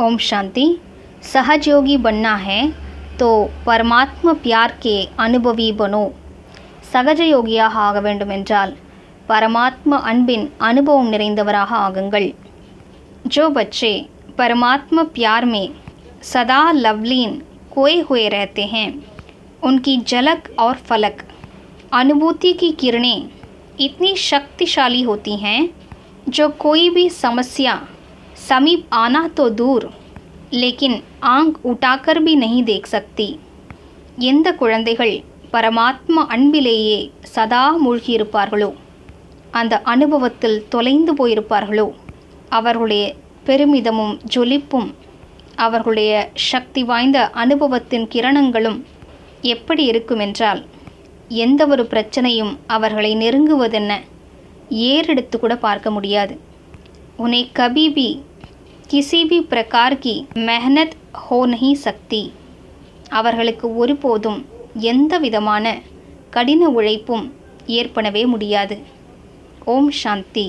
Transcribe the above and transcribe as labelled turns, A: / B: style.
A: ओम शांति सहज योगी बनना है तो परमात्मा प्यार के अनुभवी बनो சகஜ யோகியாக ஆக வேண்டுமென்றால் பரமாத்ம அன்பின் அனுபவம் நிறைந்தவராக ஆகுங்கள் जो बच्चे परमात्मा प्यार में सदा लवलीन खोए हुए रहते हैं उनकी झलक और फलक अनुभूति की किरणें इतनी शक्तिशाली होती हैं जो कोई भी समस्या समीप आना तो दूर लेकिन आंख उठाकर भी नहीं देख सकती எந்த குழந்தைகள் பரமாத்ம அன்பிலேயே சதா மூழ்கியிருப்பார்களோ அந்த அனுபவத்தில் தொலைந்து போயிருப்பார்களோ அவர்களுடைய பெருமிதமும் ஜொலிப்பும் அவர்களுடைய சக்தி வாய்ந்த அனுபவத்தின் கிரணங்களும் எப்படி இருக்குமென்றால் எந்த ஒரு பிரச்சனையும் அவர்களை நெருங்குவதென்ன ஏறெடுத்து கூட பார்க்க முடியாது உன்னை கபி भी किसी भी प्रकार की मेहनत हो नहीं सकती அவர்களுக்கு ஒருபோதும் எந்த விதமான கடின உழைப்பும் ஏற்படவே முடியாது ஓம் சாந்தி